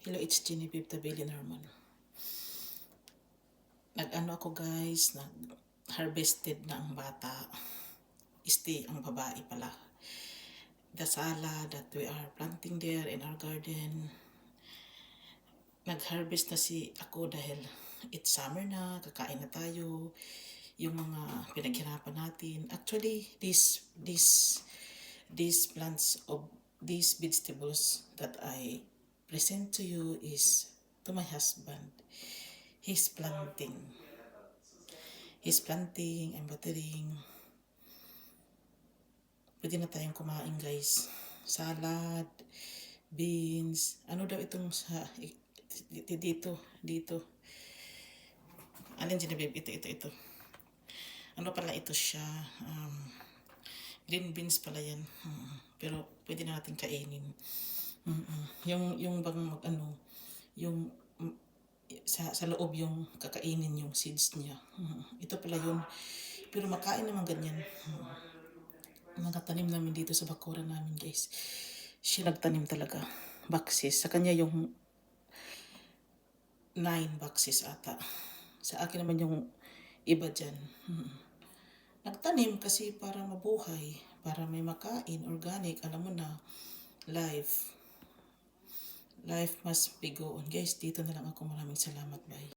Hello, it's Genevieve Tabili Norman. Nag-ano ako guys, nag-harvested na ang bata. Stay ang babae pala. The salad that we are planting there in our garden. Nag-harvest na si ako dahil it's summer na, kakain na tayo. Yung mga pinaghirapan natin. Actually, this, this, these plants of these vegetables that I present to you is to my husband. He's planting. He's planting and watering. Pwede na tayong kumain guys. Salad, beans, ano daw itong sa, dito, dito. Alin Genevieve? Ito, ito, ito. Ano pala ito siya? Um, green beans pala yan. Mm, Pero pwede na natin kainin. Mm-mm. Yung yung bang mag ano, yung mm, sa sa loob yung kakainin yung seeds niya. Mm. Ito pala yun. Pero makain naman ganyan. Mm. Mga tanim namin dito sa bakuran namin, guys. Siya nagtanim talaga. Boxes. Sa kanya yung nine boxes ata. Sa akin naman yung iba dyan. Mm. Nagtanim kasi para mabuhay, para may makain, organic, alam mo na, life. Life must be go on. Guys, dito na lang ako. Maraming salamat. Bye.